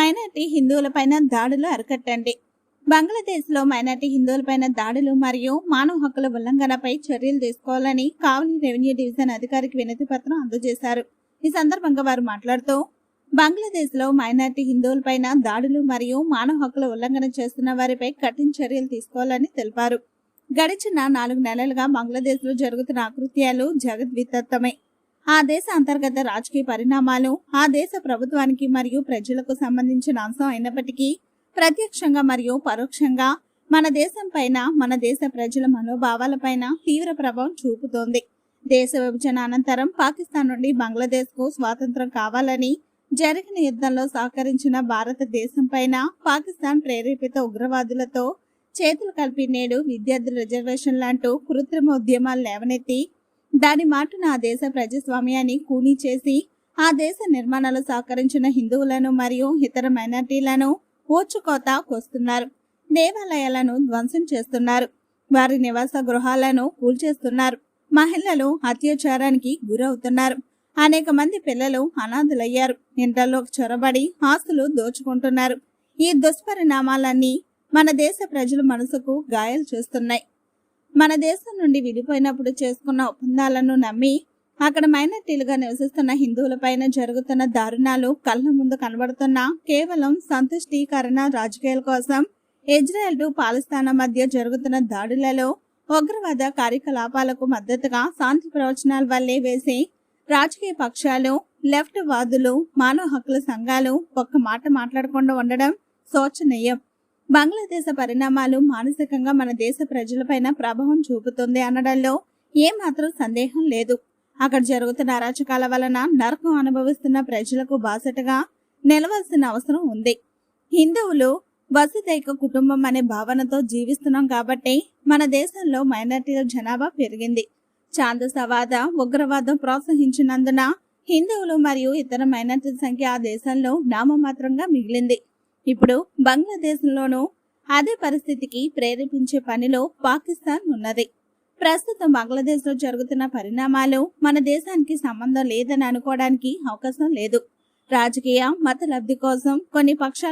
Minority హిందువులపైన దాడులు అరికట్టండి. బంగ్లాదేశ్లో minority హిందువులపైన దాడులు మరియు మానవ హక్కుల ఉల్లంఘనపై చర్యలు తీసుకోవాలని కావలి రెవెన్యూ డివిజన్ అధికారికి వినతి పత్రం అందజేశారు. ఈ సందర్భంగా వారు మాట్లాడుతూ బంగ్లాదేశ్లో మైనార్టీ హిందువులపైన దాడులు మరియు మానవ హక్కుల ఉల్లంఘన చేస్తున్న వారిపై కఠిన చర్యలు తీసుకోవాలని తెలిపారు. గడిచిన నాలుగు నెలలుగా బంగ్లాదేశ్లో జరుగుతున్న ఆకృత్యాలు జగద్వితత్తమే ఆ దేశ అంతర్గత రాజకీయ పరిణామాలు ఆ దేశ ప్రభుత్వానికి మరియు ప్రజలకు సంబంధించిన అంశం అయినప్పటికీ ప్రత్యక్షంగా మరియు పరోక్షంగా మన దేశం పైన మన దేశ ప్రజల మనోభావాలపైన తీవ్ర ప్రభావం చూపుతోంది. దేశ విభజన అనంతరం పాకిస్తాన్ నుండి బంగ్లాదేశ్కు స్వాతంత్రం కావాలని జరిగిన యుద్ధంలో సహకరించిన భారతదేశం పైన పాకిస్తాన్ ప్రేరేపిత ఉగ్రవాదులతో చేతులు కలిపి నేడు విద్యార్థుల రిజర్వేషన్ లాంటి కృత్రిమ ఉద్యమాలు లేవనెత్తి దాని మాటున ఆ దేశ ప్రజాస్వామ్యాన్ని కూనీ చేసి ఆ దేశ నిర్మాణాలు సహకరించిన హిందువులను మరియు ఇతర మైనార్టీలను ఊచుకోత కోస్తున్నారు. దేవాలయాలను ధ్వంసం చేస్తున్నారు. వారి నివాస గృహాలను కూల్చేస్తున్నారు. మహిళలు అత్యాచారానికి గురవుతున్నారు. అనేక మంది పిల్లలు అనాథులయ్యారు. ఇంటర్లో చొరబడి ఆస్తులు దోచుకుంటున్నారు. ఈ దుష్పరిణామాలన్నీ మన దేశ ప్రజల మనసుకు గాయాలు చేస్తున్నాయి. మన దేశం నుండి విడిపోయినప్పుడు చేసుకున్న ఒప్పందాలను నమ్మి అక్కడ మైనార్టీలుగా నివసిస్తున్న హిందువులపైన జరుగుతున్న దారుణాలు కళ్ళ ముందు కనబడుతున్న కేవలం సంతుష్టీకరణ రాజకీయాల కోసం ఇజ్రాయెల్ టు పాలస్తానా మధ్య జరుగుతున్న దాడులలో ఉగ్రవాద కార్యకలాపాలకు మద్దతుగా శాంతి ప్రవచనాల వల్లే వేసి రాజకీయ పక్షాలు లెఫ్ట్ వాదులు మానవ హక్కుల సంఘాలు ఒక్క మాట మాట్లాడకుండా ఉండడం శోచనీయం. బంగ్లాదేశ పరిణామాలు మానసికంగా మన దేశ ప్రజలపైన ప్రభావం చూపుతుంది అనడంలో ఏమాత్రం సందేహం లేదు. అక్కడ జరుగుతున్న అరాచకాల వలన నరకం అనుభవిస్తున్న ప్రజలకు బాసటగా నిలవాల్సిన అవసరం ఉంది. హిందువులు వసుదైక కుటుంబం అనే భావనతో జీవిస్తున్నాం కాబట్టి మన దేశంలో మైనార్టీల జనాభా పెరిగింది. చాందసవాద ఉగ్రవాదం ప్రోత్సహించినందున హిందువులు మరియు ఇతర మైనార్టీల సంఖ్య ఆ దేశంలో నామమాత్రంగా మిగిలింది. ఇప్పుడు బంగ్లాదేశ్లోనూ అదే పరిస్థితికి ప్రేరేపించే పనిలో పాకిస్తాన్ ఉన్నది. ప్రస్తుతం బంగ్లాదేశ్లో జరుగుతున్న పరిణామాలు మన దేశానికి సంబంధం లేదని అనుకోవడానికి అవకాశం లేదు. రాజకీయ మత లబ్ధి కోసం కొన్ని పక్షాల